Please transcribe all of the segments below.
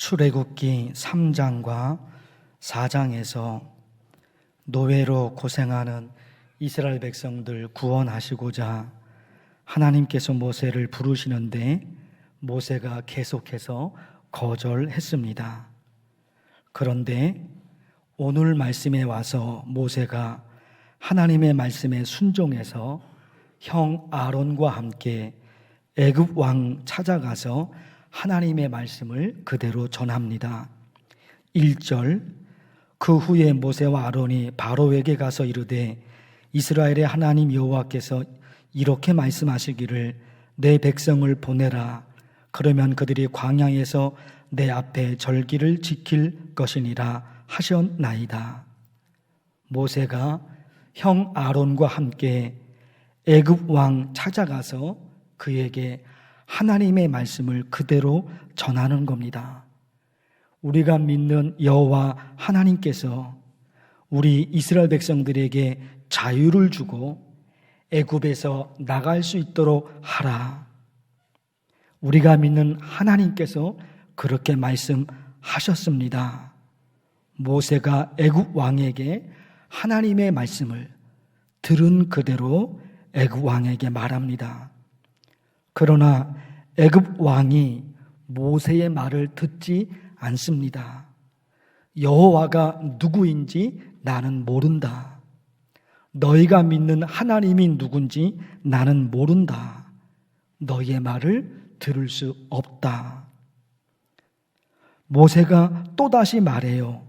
출애굽기 3장과 4장에서 노예로 고생하는 이스라엘 백성들 구원하시고자 하나님께서 모세를 부르시는데 모세가 계속해서 거절했습니다. 그런데 오늘 말씀에 와서 모세가 하나님의 말씀에 순종해서 형 아론과 함께 애굽 왕 찾아가서 하나님의 말씀을 그대로 전합니다. 1절 그 후에 모세와 아론이 바로에게 가서 이르되 이스라엘의 하나님 여호와께서 이렇게 말씀하시기를 내 백성을 보내라 그러면 그들이 광야에서 내 앞에 절기를 지킬 것이니라 하셨나이다. 모세가 형 아론과 함께 애굽 왕 찾아가서 그에게 하나님의 말씀을 그대로 전하는 겁니다. 우리가 믿는 여호와 하나님께서 우리 이스라엘 백성들에게 자유를 주고 애굽에서 나갈 수 있도록 하라. 우리가 믿는 하나님께서 그렇게 말씀하셨습니다. 모세가 애굽 왕에게 하나님의 말씀을 들은 그대로 애굽 왕에게 말합니다. 그러나 애굽 왕이 모세의 말을 듣지 않습니다. 여호와가 누구인지 나는 모른다. 너희가 믿는 하나님이 누군지 나는 모른다. 너희의 말을 들을 수 없다. 모세가 또다시 말해요.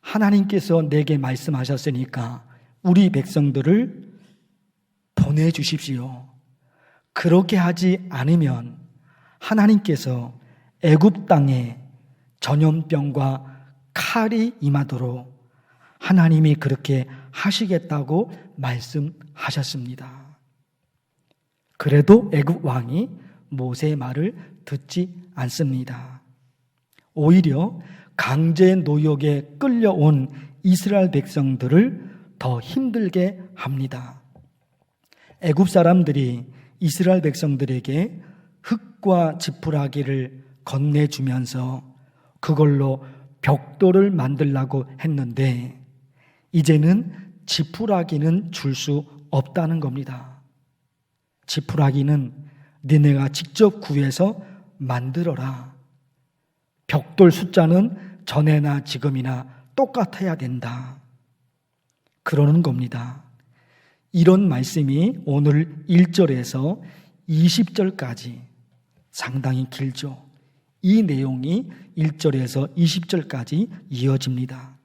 하나님께서 내게 말씀하셨으니까 우리 백성들을 보내주십시오. 그렇게 하지 않으면 하나님께서 애굽 땅에 전염병과 칼이 임하도록 하나님이 그렇게 하시겠다고 말씀하셨습니다. 그래도 애굽 왕이 모세의 말을 듣지 않습니다. 오히려 강제 노역에 끌려온 이스라엘 백성들을 더 힘들게 합니다. 애굽 사람들이 이스라엘 백성들에게 흙과 지푸라기를 건네주면서 그걸로 벽돌을 만들라고 했는데 이제는 지푸라기는 줄 수 없다는 겁니다. 지푸라기는 니네가 직접 구해서 만들어라. 벽돌 숫자는 전에나 지금이나 똑같아야 된다. 그러는 겁니다. 이런 말씀이 오늘 1절에서 20절까지 상당히 길죠. 이 내용이 1절에서 20절까지 이어집니다.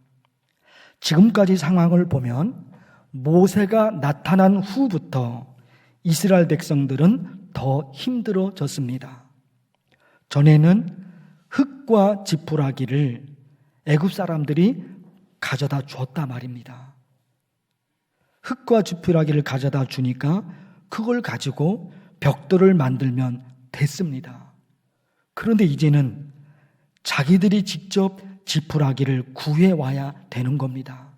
지금까지 상황을 보면 모세가 나타난 후부터 이스라엘 백성들은 더 힘들어졌습니다. 전에는 흙과 지푸라기를 애굽 사람들이 가져다 주었다 말입니다. 흙과 지푸라기를 가져다 주니까 그걸 가지고 벽돌을 만들면 됐습니다. 그런데 이제는 자기들이 직접 지푸라기를 구해 와야 되는 겁니다.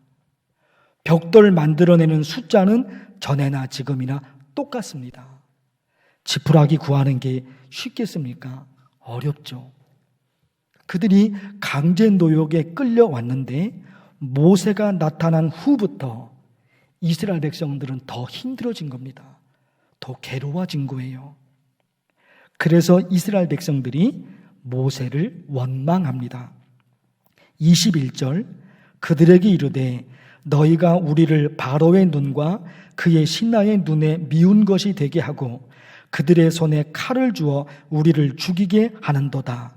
벽돌 만들어내는 숫자는 전에나 지금이나 똑같습니다. 지푸라기 구하는 게 쉽겠습니까? 어렵죠. 그들이 강제 노역에 끌려왔는데 모세가 나타난 후부터 이스라엘 백성들은 더 힘들어진 겁니다. 더 괴로워진 거예요. 그래서 이스라엘 백성들이 모세를 원망합니다. 21절 그들에게 이르되 너희가 우리를 바로의 눈과 그의 신하의 눈에 미운 것이 되게 하고 그들의 손에 칼을 주어 우리를 죽이게 하는도다.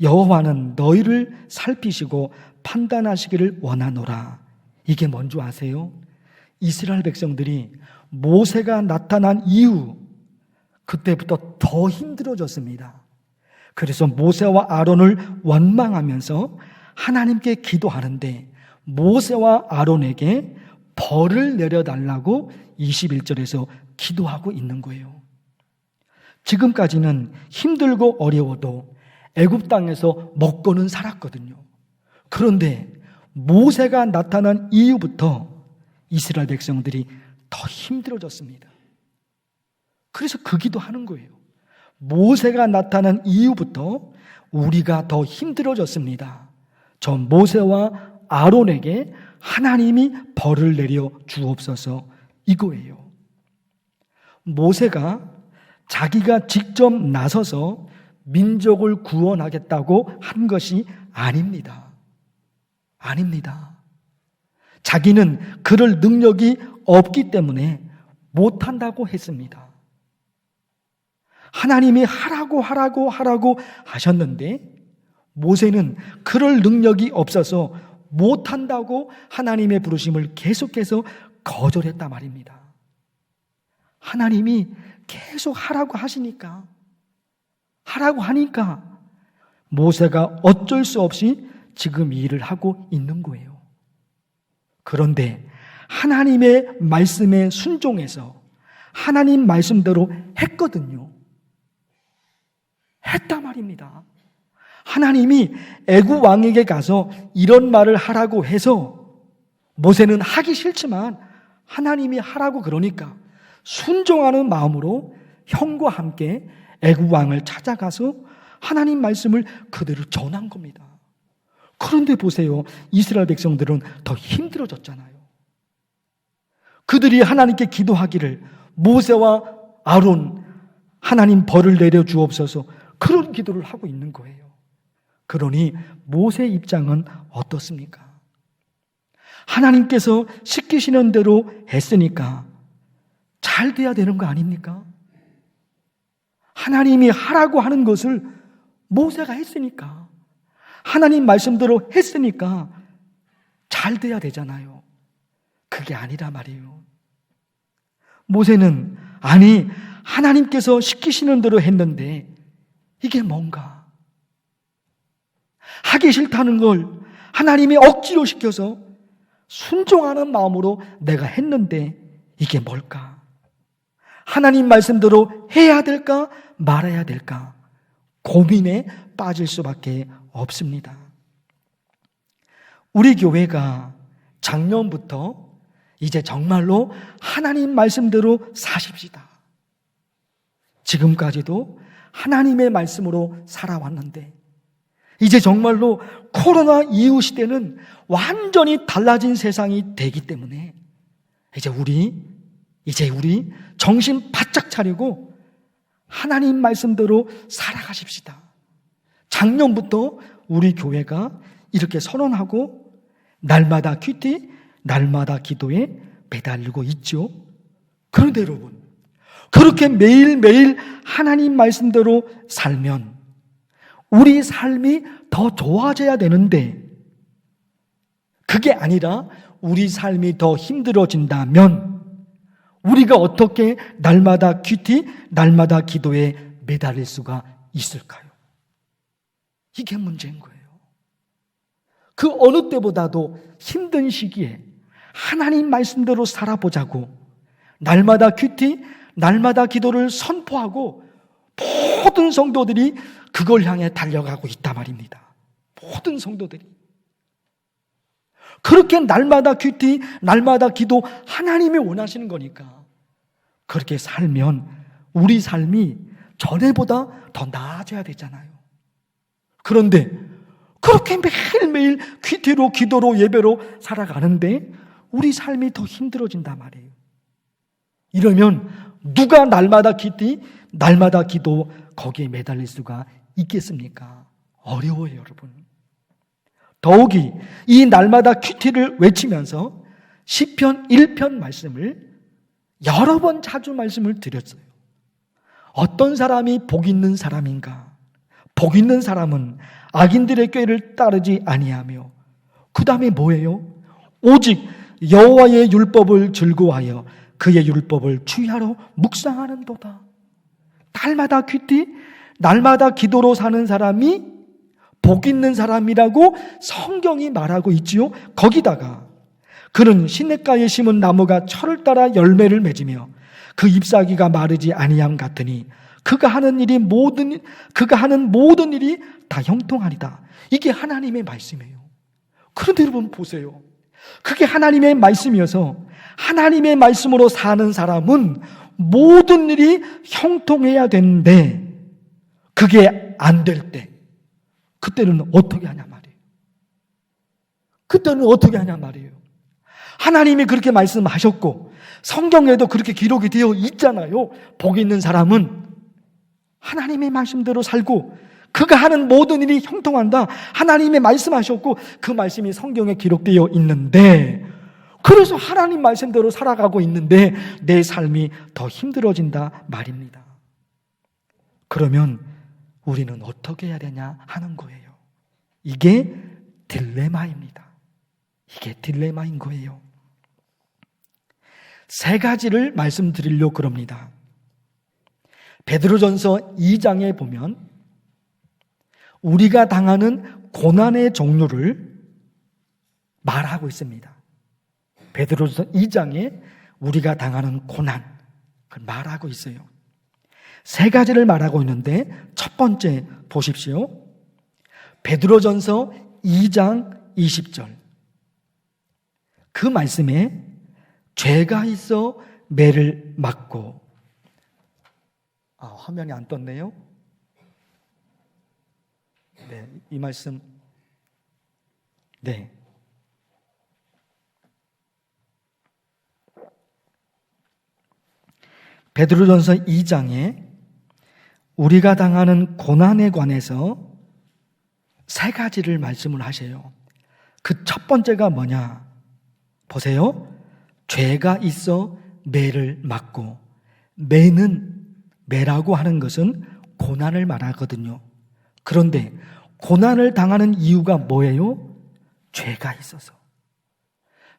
여호와는 너희를 살피시고 판단하시기를 원하노라. 이게 뭔지 아세요? 이스라엘 백성들이 모세가 나타난 이후 그때부터 더 힘들어졌습니다. 그래서 모세와 아론을 원망하면서 하나님께 기도하는데 모세와 아론에게 벌을 내려달라고 21절에서 기도하고 있는 거예요. 지금까지는 힘들고 어려워도 애굽 땅에서 먹고는 살았거든요. 그런데 모세가 나타난 이후부터 이스라엘 백성들이 더 힘들어졌습니다. 그래서 그 기도하는 거예요. 모세가 나타난 이후부터 우리가 더 힘들어졌습니다. 저 모세와 아론에게 하나님이 벌을 내려 주옵소서 이거예요. 모세가 자기가 직접 나서서 민족을 구원하겠다고 한 것이 아닙니다. 아닙니다. 자기는 그럴 능력이 없기 때문에 못한다고 했습니다. 하나님이 하라고 하라고 하라고 하셨는데 모세는 그럴 능력이 없어서 못한다고 하나님의 부르심을 계속해서 거절했단 말입니다. 하나님이 계속 하라고 하시니까, 하라고 하니까 모세가 어쩔 수 없이 지금 이 일을 하고 있는 거예요. 그런데 하나님의 말씀에 순종해서 하나님 말씀대로 했거든요. 했단 말입니다. 하나님이 애구 왕에게 가서 이런 말을 하라고 해서 모세는 하기 싫지만 하나님이 하라고 그러니까 순종하는 마음으로 형과 함께 애구 왕을 찾아가서 하나님 말씀을 그대로 전한 겁니다. 그런데 보세요. 이스라엘 백성들은 더 힘들어졌잖아요. 그들이 하나님께 기도하기를 모세와 아론 하나님 벌을 내려 주옵소서 그런 기도를 하고 있는 거예요. 그러니 모세 입장은 어떻습니까? 하나님께서 시키시는 대로 했으니까 잘 돼야 되는 거 아닙니까? 하나님이 하라고 하는 것을 모세가 했으니까 하나님 말씀대로 했으니까 잘 돼야 되잖아요. 그게 아니라 말이에요. 모세는 아니 하나님께서 시키시는 대로 했는데 이게 뭔가 하기 싫다는 걸 하나님이 억지로 시켜서 순종하는 마음으로 내가 했는데 이게 뭘까? 하나님 말씀대로 해야 될까 말아야 될까 고민에 빠질 수밖에 없습니다. 우리 교회가 작년부터 이제 정말로 하나님 말씀대로 사십시다. 지금까지도 하나님의 말씀으로 살아왔는데 이제 정말로 코로나 이후 시대는 완전히 달라진 세상이 되기 때문에 이제 우리 이제 우리 정신 바짝 차리고 하나님 말씀대로 살아가십시다. 작년부터 우리 교회가 이렇게 선언하고 날마다 큐티, 날마다 기도에 매달리고 있죠. 그런데 여러분, 그렇게 매일매일 하나님 말씀대로 살면 우리 삶이 더 좋아져야 되는데 그게 아니라 우리 삶이 더 힘들어진다면 우리가 어떻게 날마다 큐티, 날마다 기도에 매달릴 수가 있을까요? 이게 문제인 거예요. 그 어느 때보다도 힘든 시기에 하나님 말씀대로 살아보자고 날마다 큐티, 날마다 기도를 선포하고 모든 성도들이 그걸 향해 달려가고 있단 말입니다. 모든 성도들이. 그렇게 날마다 큐티, 날마다 기도 하나님이 원하시는 거니까. 그렇게 살면 우리 삶이 전에보다 더 나아져야 되잖아요. 그런데 그렇게 매일매일 큐티로, 기도로, 예배로 살아가는데 우리 삶이 더 힘들어진단 말이에요. 이러면 누가 날마다 큐티, 날마다 기도 거기에 매달릴 수가 있겠습니까? 어려워요, 여러분. 더욱이 이 날마다 큐티를 외치면서 시편 1편 말씀을 여러 번 자주 말씀을 드렸어요. 어떤 사람이 복 있는 사람인가? 복 있는 사람은 악인들의 꾀를 따르지 아니하며 그 다음에 뭐예요? 오직 여호와의 율법을 즐거워하여 그의 율법을 주야로 묵상하는도다. 날마다 퀴티, 날마다 기도로 사는 사람이 복 있는 사람이라고 성경이 말하고 있지요. 거기다가 그는 시냇가에 심은 나무가 철을 따라 열매를 맺으며 그 잎사귀가 마르지 아니함 같으니 그가 하는 일이 모든 그가 하는 모든 일이 다 형통하리다. 이게 하나님의 말씀이에요. 그런데 여러분 보세요. 그게 하나님의 말씀이어서 하나님의 말씀으로 사는 사람은 모든 일이 형통해야 되는데 그게 안 될 때, 그때는 어떻게 하냐 말이에요. 그때는 어떻게 하냐 말이에요. 하나님이 그렇게 말씀하셨고 성경에도 그렇게 기록이 되어 있잖아요. 복 있는 사람은 하나님의 말씀대로 살고 그가 하는 모든 일이 형통한다. 하나님의 말씀하셨고 그 말씀이 성경에 기록되어 있는데 그래서 하나님 말씀대로 살아가고 있는데 내 삶이 더 힘들어진다 말입니다. 그러면 우리는 어떻게 해야 되냐 하는 거예요. 이게 딜레마입니다. 이게 딜레마인 거예요. 세 가지를 말씀드리려고 그럽니다. 베드로전서 2장에 보면 우리가 당하는 고난의 종류를 말하고 있습니다. 베드로전서 2장에 우리가 당하는 고난 그걸 말하고 있어요. 세 가지를 말하고 있는데 첫 번째 보십시오. 베드로전서 2장 20절. 그 말씀에 죄가 있어 매를 맞고 아, 화면이 안 떴네요. 네, 이 말씀 네. 베드로전서 2장에 우리가 당하는 고난에 관해서 세 가지를 말씀을 하세요. 그 첫 번째가 뭐냐? 보세요. 죄가 있어 매를 맞고 매는 매라고 하는 것은 고난을 말하거든요. 그런데 고난을 당하는 이유가 뭐예요? 죄가 있어서.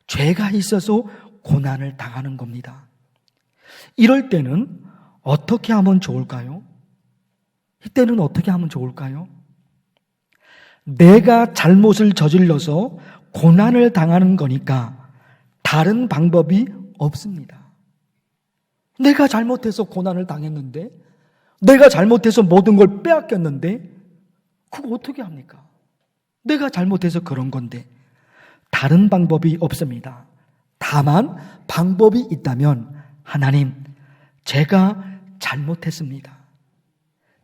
죄가 있어서 고난을 당하는 겁니다. 이럴 때는 어떻게 하면 좋을까요? 이때는 어떻게 하면 좋을까요? 내가 잘못을 저질러서 고난을 당하는 거니까 다른 방법이 없습니다. 내가 잘못해서 고난을 당했는데, 내가 잘못해서 모든 걸 빼앗겼는데, 그거 어떻게 합니까? 내가 잘못해서 그런 건데, 다른 방법이 없습니다. 다만, 방법이 있다면, 하나님, 제가 잘못했습니다.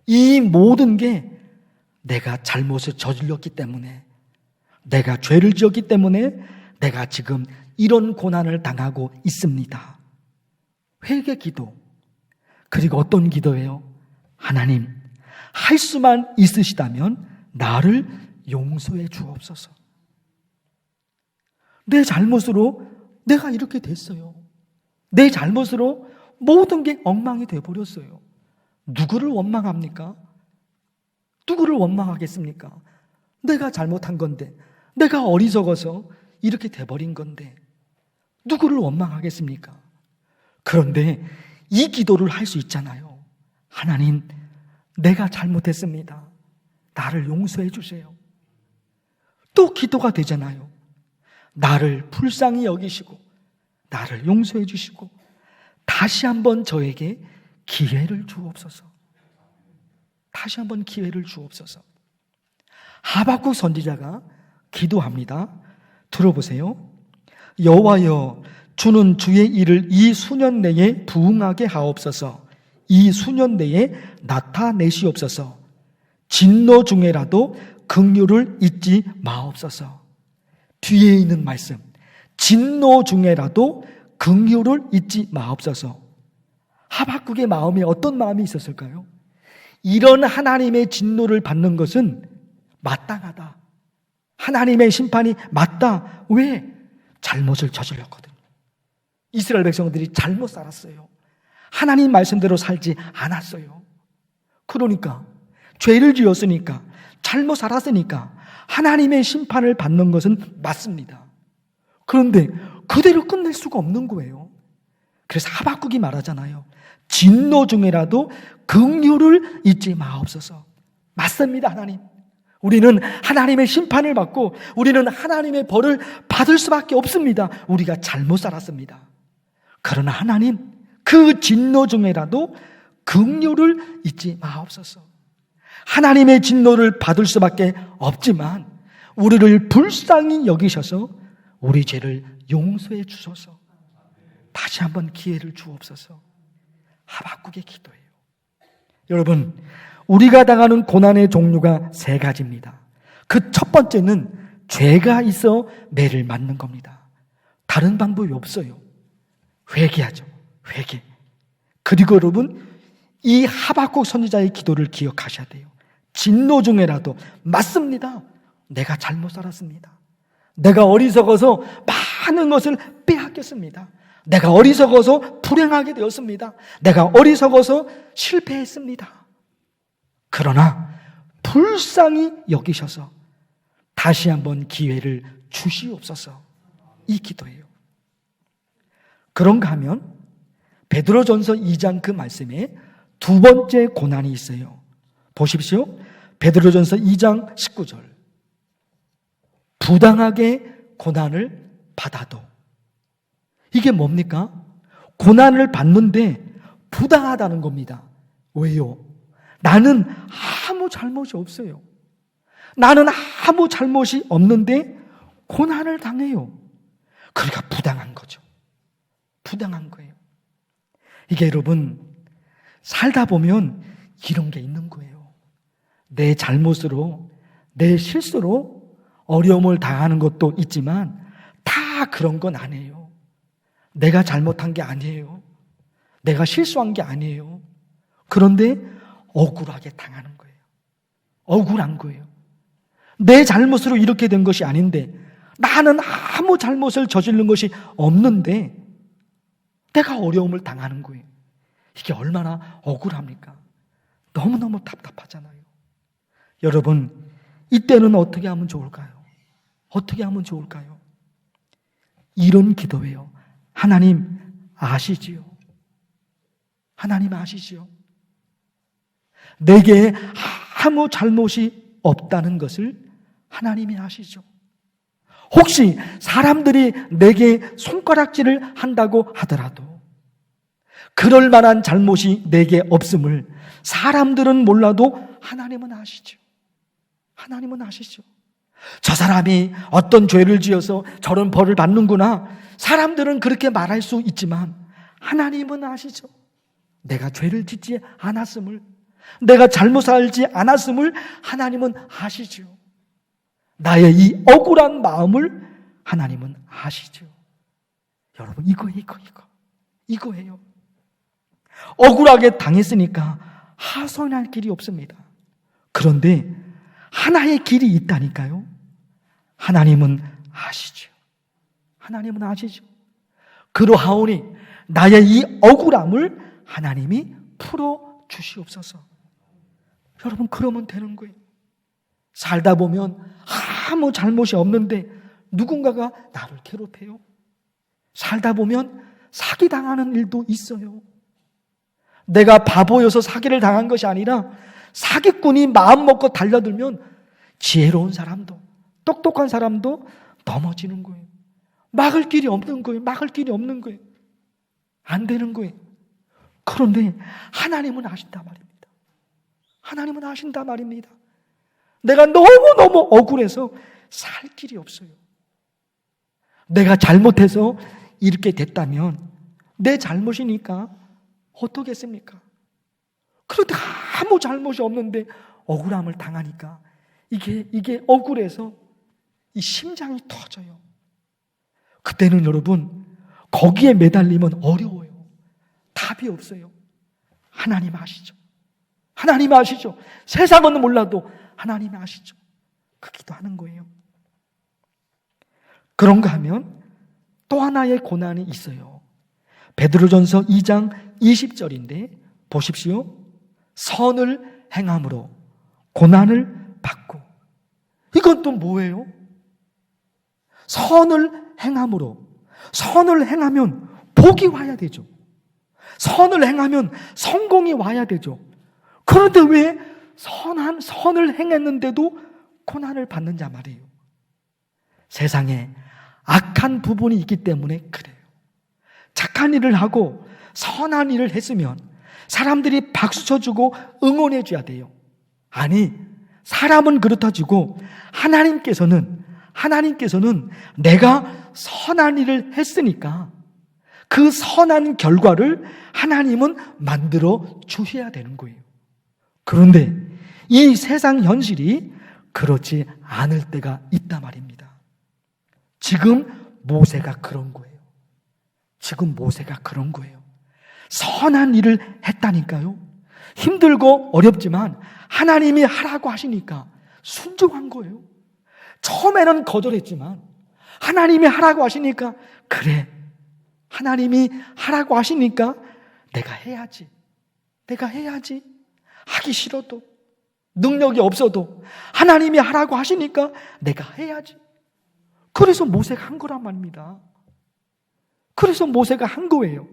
이 모든 게 내가 잘못을 저질렀기 때문에, 내가 죄를 지었기 때문에, 내가 지금 이런 고난을 당하고 있습니다. 회개 기도. 그리고 어떤 기도예요? 하나님, 할 수만 있으시다면 나를 용서해 주옵소서. 내 잘못으로 내가 이렇게 됐어요. 내 잘못으로 모든 게 엉망이 되어버렸어요. 누구를 원망합니까? 누구를 원망하겠습니까? 내가 잘못한 건데, 내가 어리석어서 이렇게 돼버린 건데, 누구를 원망하겠습니까? 그런데 이 기도를 할 수 있잖아요. 하나님, 내가 잘못했습니다. 나를 용서해 주세요. 또 기도가 되잖아요. 나를 불쌍히 여기시고, 나를 용서해 주시고, 다시 한번 저에게 기회를 주옵소서. 다시 한번 기회를 주옵소서. 하박국 선지자가 기도합니다. 들어보세요. 여호와여 주는 주의 일을 이 수년 내에 부응하게 하옵소서. 이 수년 내에 나타내시옵소서. 진노 중에라도 긍휼을 잊지 마옵소서. 뒤에 있는 말씀. 진노 중에라도 긍휼을 잊지 마옵소서. 하박국의 마음에 어떤 마음이 있었을까요? 이런 하나님의 진노를 받는 것은 마땅하다. 하나님의 심판이 맞다. 왜? 잘못을 저질렀거든. 이스라엘 백성들이 잘못 살았어요. 하나님 말씀대로 살지 않았어요. 그러니까 죄를 지었으니까 잘못 살았으니까 하나님의 심판을 받는 것은 맞습니다. 그런데 그대로 끝낼 수가 없는 거예요. 그래서 하박국이 말하잖아요. 진노 중에라도 긍휼을 잊지 마옵소서. 맞습니다, 하나님. 우리는 하나님의 심판을 받고 우리는 하나님의 벌을 받을 수밖에 없습니다. 우리가 잘못 살았습니다. 그러나 하나님 그 진노 중에라도 긍휼을 잊지 마옵소서. 하나님의 진노를 받을 수밖에 없지만 우리를 불쌍히 여기셔서 우리 죄를 용서해 주소서. 다시 한번 기회를 주옵소서. 하박국의 기도예요. 여러분, 우리가 당하는 고난의 종류가 세 가지입니다. 그 첫 번째는 죄가 있어 매를 맞는 겁니다. 다른 방법이 없어요. 회개하죠. 회개. 그리고 여러분, 이 하박국 선지자의 기도를 기억하셔야 돼요. 진노 중에라도 맞습니다. 내가 잘못 살았습니다. 내가 어리석어서 많은 것을 빼앗겼습니다. 내가 어리석어서 불행하게 되었습니다. 내가 어리석어서 실패했습니다. 그러나 불쌍히 여기셔서 다시 한번 기회를 주시옵소서. 이 기도예요. 그런가 하면 베드로전서 2장 그 말씀에 두 번째 고난이 있어요. 보십시오. 베드로전서 2장 19절. 부당하게 고난을 받아도 이게 뭡니까? 고난을 받는데 부당하다는 겁니다. 왜요? 나는 아무 잘못이 없어요. 나는 아무 잘못이 없는데 고난을 당해요. 그러니까 부당한 거죠. 부당한 거예요. 이게 여러분, 살다 보면 이런 게 있는 거예요. 내 잘못으로, 내 실수로 어려움을 당하는 것도 있지만 다 그런 건 아니에요. 내가 잘못한 게 아니에요. 내가 실수한 게 아니에요. 그런데 억울하게 당하는 거예요. 억울한 거예요. 내 잘못으로 이렇게 된 것이 아닌데 나는 아무 잘못을 저지른 것이 없는데 내가 어려움을 당하는 거예요. 이게 얼마나 억울합니까? 너무너무 답답하잖아요. 여러분, 이때는 어떻게 하면 좋을까요? 어떻게 하면 좋을까요? 이런 기도예요. 하나님 아시지요? 하나님 아시지요? 내게 아무 잘못이 없다는 것을 하나님이 아시죠? 혹시 사람들이 내게 손가락질을 한다고 하더라도 그럴 만한 잘못이 내게 없음을 사람들은 몰라도 하나님은 아시죠. 하나님은 아시죠. 저 사람이 어떤 죄를 지어서 저런 벌을 받는구나. 사람들은 그렇게 말할 수 있지만 하나님은 아시죠. 내가 죄를 짓지 않았음을, 내가 잘못 살지 않았음을 하나님은 아시죠. 나의 이 억울한 마음을 하나님은 아시죠. 여러분, 이거, 이거, 이거. 이거예요. 억울하게 당했으니까 하소연할 길이 없습니다. 그런데 하나의 길이 있다니까요. 하나님은 아시죠. 하나님은 아시죠. 그러하오니 나의 이 억울함을 하나님이 풀어 주시옵소서. 여러분 그러면 되는 거예요. 살다 보면 아무 잘못이 없는데 누군가가 나를 괴롭혀요. 살다 보면 사기 당하는 일도 있어요. 내가 바보여서 사기를 당한 것이 아니라 사기꾼이 마음 먹고 달려들면 지혜로운 사람도 똑똑한 사람도 넘어지는 거예요. 막을 길이 없는 거예요. 막을 길이 없는 거예요. 안 되는 거예요. 그런데 하나님은 아신다 말입니다. 하나님은 아신다 말입니다. 내가 너무너무 억울해서 살 길이 없어요. 내가 잘못해서 이렇게 됐다면 내 잘못이니까 어떻겠습니까? 그런데 아무 잘못이 없는데 억울함을 당하니까 이게, 이게 억울해서 이 심장이 터져요. 그때는 여러분, 거기에 매달리면 어려워요. 답이 없어요. 하나님 아시죠? 하나님 아시죠? 세상은 몰라도 하나님 아시죠? 그 기도하는 거예요. 그런가 하면 또 하나의 고난이 있어요. 베드로전서 2장 20절인데 보십시오. 선을 행함으로 고난을 받고 이건 또 뭐예요? 선을 행함으로 선을 행하면 복이 와야 되죠. 선을 행하면 성공이 와야 되죠. 그런데 왜 선한 선을 행했는데도 고난을 받는자 말이에요. 세상에 악한 부분이 있기 때문에 그래요. 착한 일을 하고 선한 일을 했으면 사람들이 박수 쳐주고 응원해 줘야 돼요. 아니, 사람은 그렇다 치고 하나님께서는 하나님께서는 내가 선한 일을 했으니까 그 선한 결과를 하나님은 만들어 주셔야 되는 거예요. 그런데 이 세상 현실이 그렇지 않을 때가 있다 말입니다. 지금 모세가 그런 거예요. 지금 모세가 그런 거예요. 선한 일을 했다니까요. 힘들고 어렵지만 하나님이 하라고 하시니까 순종한 거예요. 처음에는 거절했지만 하나님이 하라고 하시니까 그래. 하나님이 하라고 하시니까 내가 해야지. 내가 해야지. 하기 싫어도 능력이 없어도 하나님이 하라고 하시니까 내가 해야지. 그래서 모세가 한 거란 말입니다. 그래서 모세가 한 거예요.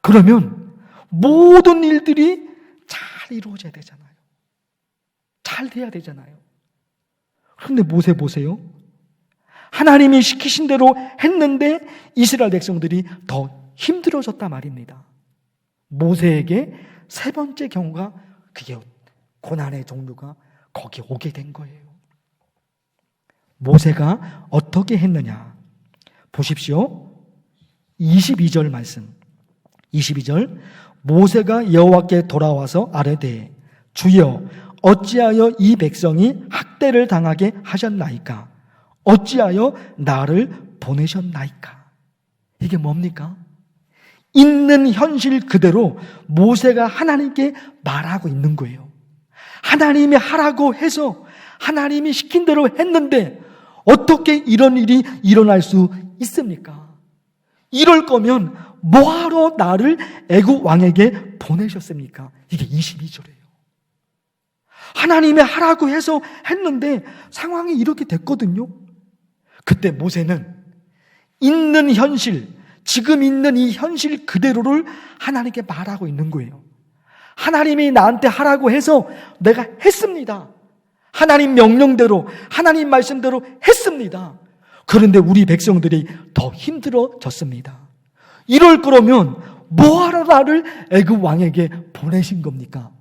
그러면 모든 일들이 잘 이루어져야 되잖아요. 잘 돼야 되잖아요. 그런데 모세 보세요. 하나님이 시키신 대로 했는데 이스라엘 백성들이 더 힘들어졌단 말입니다. 모세에게 세 번째 경우가 그게 고난의 종류가 거기 오게 된 거예요. 모세가 어떻게 했느냐? 보십시오. 22절 말씀. 22절. 모세가 여호와께 돌아와서 아뢰되 주여 어찌하여 이 백성이 학대를 당하게 하셨나이까? 어찌하여 나를 보내셨나이까? 이게 뭡니까? 있는 현실 그대로 모세가 하나님께 말하고 있는 거예요. 하나님이 하라고 해서 하나님이 시킨 대로 했는데 어떻게 이런 일이 일어날 수 있습니까? 이럴 거면 뭐하러 나를 애국 왕에게 보내셨습니까? 이게 22절이에요. 하나님이 하라고 해서 했는데 상황이 이렇게 됐거든요. 그때 모세는 있는 현실, 지금 있는 이 현실 그대로를 하나님께 말하고 있는 거예요. 하나님이 나한테 하라고 해서 내가 했습니다. 하나님 명령대로, 하나님 말씀대로 했습니다. 그런데 우리 백성들이 더 힘들어졌습니다. 이럴 거라면 뭐하러 나를 애굽 왕에게 보내신 겁니까?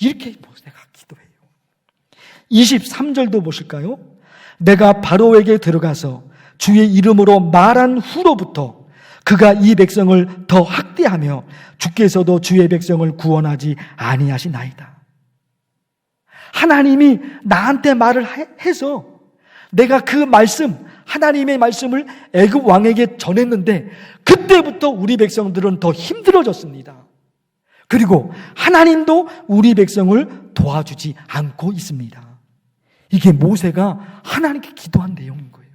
이렇게 모세가 기도해요. 23절도 보실까요? 내가 바로에게 들어가서 주의 이름으로 말한 후로부터 그가 이 백성을 더 학대하며 주께서도 주의 백성을 구원하지 아니하시나이다. 하나님이 나한테 말을 해서 내가 그 말씀 하나님의 말씀을 애굽 왕에게 전했는데 그때부터 우리 백성들은 더 힘들어졌습니다. 그리고 하나님도 우리 백성을 도와주지 않고 있습니다. 이게 모세가 하나님께 기도한 내용인 거예요.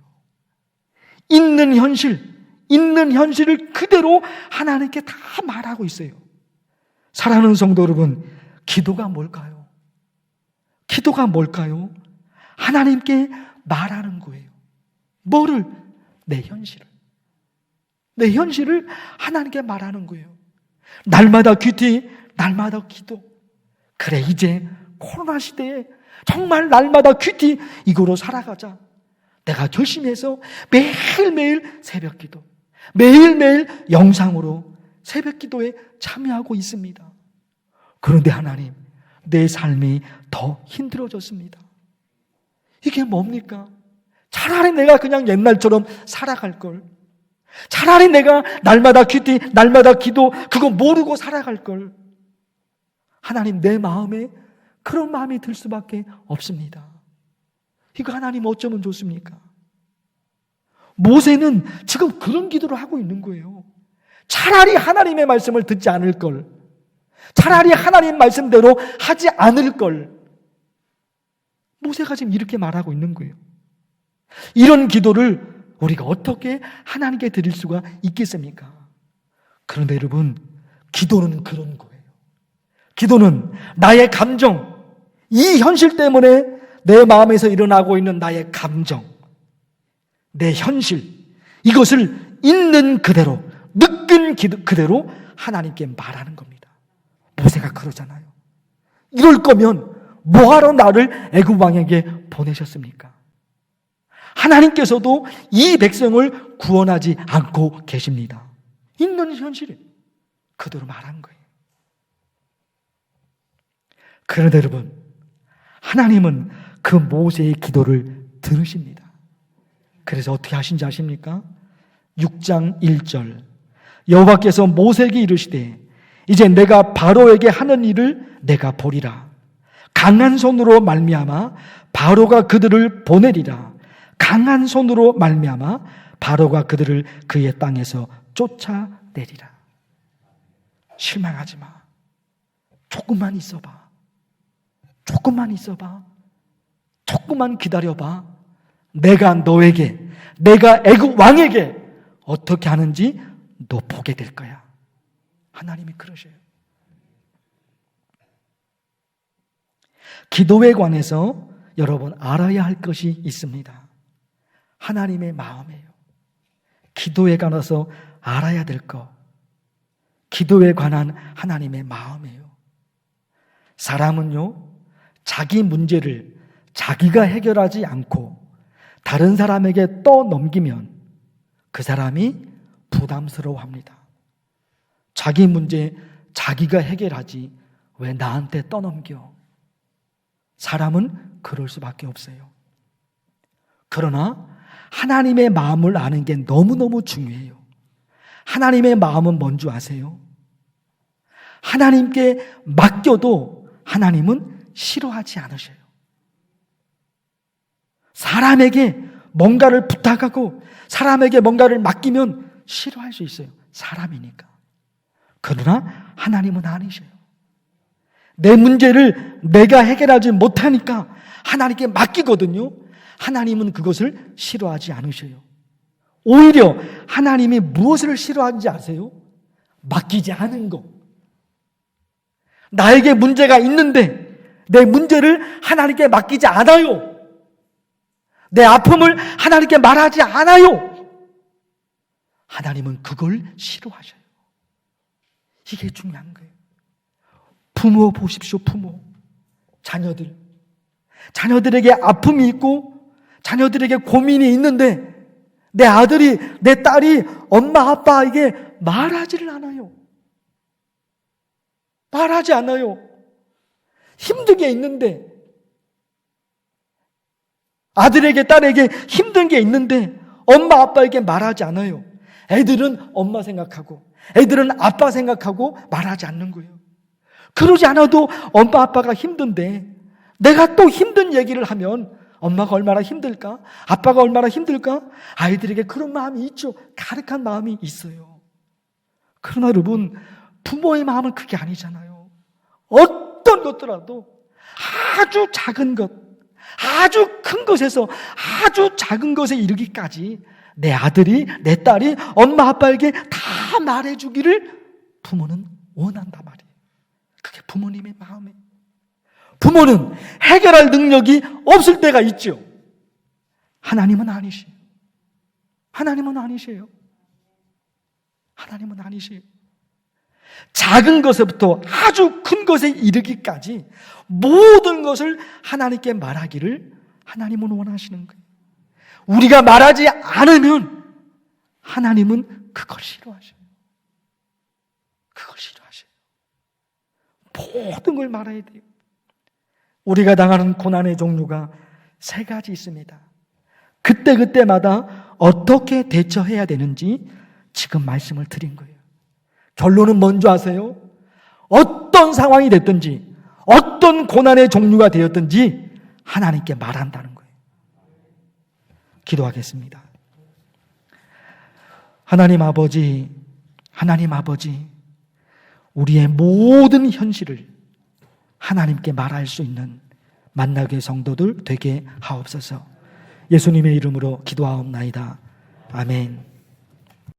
있는 현실, 있는 현실을 그대로 하나님께 다 말하고 있어요. 사랑하는 성도 여러분, 기도가 뭘까요? 기도가 뭘까요? 하나님께 말하는 거예요. 뭐를? 내 현실을. 내 현실을 하나님께 말하는 거예요. 날마다 귀티, 날마다 기도. 그래, 이제 코로나 시대에 정말 날마다 귀티 이거로 살아가자. 내가 결심해서 매일매일 새벽 기도, 매일매일 영상으로 새벽 기도에 참여하고 있습니다. 그런데 하나님, 내 삶이 더 힘들어졌습니다. 이게 뭡니까? 차라리 내가 그냥 옛날처럼 살아갈 걸. 차라리 내가 날마다 귀띠, 날마다 기도, 그거 모르고 살아갈 걸. 하나님, 내 마음에 그런 마음이 들 수밖에 없습니다. 이거 하나님 어쩌면 좋습니까? 모세는 지금 그런 기도를 하고 있는 거예요. 차라리 하나님의 말씀을 듣지 않을 걸. 차라리 하나님 말씀대로 하지 않을 걸. 모세가 지금 이렇게 말하고 있는 거예요. 이런 기도를 우리가 어떻게 하나님께 드릴 수가 있겠습니까? 그런데 여러분, 기도는 그런 거예요. 기도는 나의 감정, 이 현실 때문에 내 마음에서 일어나고 있는 나의 감정, 내 현실, 이것을 있는 그대로, 느낀 그대로 하나님께 말하는 겁니다. 모세가 그러잖아요. 이럴 거면 뭐하러 나를 애굽 왕에게 보내셨습니까? 하나님께서도 이 백성을 구원하지 않고 계십니다. 있는 현실이 그대로 말한 거예요. 그런데 여러분, 하나님은 그 모세의 기도를 들으십니다. 그래서 어떻게 하신지 아십니까? 6장 1절. 여호와께서 모세에게 이르시되 이제 내가 바로에게 하는 일을 내가 보리라. 강한 손으로 말미암아 바로가 그들을 보내리라. 강한 손으로 말미암아 바로가 그들을 그의 땅에서 쫓아내리라. 실망하지 마. 조금만 있어봐. 조금만 있어봐. 조금만 기다려봐. 내가 너에게, 내가 애국 왕에게 어떻게 하는지 너 보게 될 거야. 하나님이 그러셔요. 기도에 관해서 여러분 알아야 할 것이 있습니다. 하나님의 마음이에요. 기도에 관해서 알아야 될 것. 기도에 관한 하나님의 마음이에요. 사람은요, 자기 문제를 자기가 해결하지 않고 다른 사람에게 떠넘기면 그 사람이 부담스러워 합니다. 자기 문제 자기가 해결하지 왜 나한테 떠넘겨? 사람은 그럴 수밖에 없어요. 그러나 하나님의 마음을 아는 게 너무너무 중요해요. 하나님의 마음은 뭔지 아세요? 하나님께 맡겨도 하나님은 싫어하지 않으셔요. 사람에게 뭔가를 부탁하고 사람에게 뭔가를 맡기면 싫어할 수 있어요. 사람이니까. 그러나 하나님은 아니셔요. 내 문제를 내가 해결하지 못하니까 하나님께 맡기거든요. 하나님은 그것을 싫어하지 않으셔요. 오히려 하나님이 무엇을 싫어하는지 아세요? 맡기지 않은 것. 나에게 문제가 있는데 내 문제를 하나님께 맡기지 않아요. 내 아픔을 하나님께 말하지 않아요. 하나님은 그걸 싫어하셔요. 이게 중요한 거예요. 부모 보십시오, 부모. 자녀들. 자녀들에게 아픔이 있고, 자녀들에게 고민이 있는데, 내 아들이, 내 딸이 엄마, 아빠에게 말하지를 않아요. 말하지 않아요. 힘든 게 있는데, 아들에게, 딸에게 힘든 게 있는데, 엄마, 아빠에게 말하지 않아요. 애들은 엄마 생각하고, 애들은 아빠 생각하고 말하지 않는 거예요. 그러지 않아도 엄마, 아빠가 힘든데, 내가 또 힘든 얘기를 하면 엄마가 얼마나 힘들까? 아빠가 얼마나 힘들까? 아이들에게 그런 마음이 있죠. 가득한 마음이 있어요. 그러나 여러분, 부모의 마음은 그게 아니잖아요. 어떤 것더라도 아주 작은 것, 아주 큰 것에서 아주 작은 것에 이르기까지 내 아들이, 내 딸이 엄마, 아빠에게 다 말해주기를 부모는 원한단 말이에요. 부모님의 마음이에요. 부모는 해결할 능력이 없을 때가 있죠. 하나님은 아니시요. 하나님은 아니세요. 하나님은 아니세요. 작은 것에부터 아주 큰 것에 이르기까지 모든 것을 하나님께 말하기를 하나님은 원하시는 거예요. 우리가 말하지 않으면 하나님은 그걸 싫어하셔요. 그걸 싫어하셔요. 모든 걸 말해야 돼요. 우리가 당하는 고난의 종류가 세 가지 있습니다. 그때그때마다 어떻게 대처해야 되는지 지금 말씀을 드린 거예요. 결론은 뭔지 아세요? 어떤 상황이 됐든지, 어떤 고난의 종류가 되었든지 하나님께 말한다는 거예요. 기도하겠습니다. 하나님 아버지, 하나님 아버지, 우리의 모든 현실을 하나님께 말할 수 있는 만나게 성도들 되게 하옵소서. 예수님의 이름으로 기도하옵나이다. 아멘.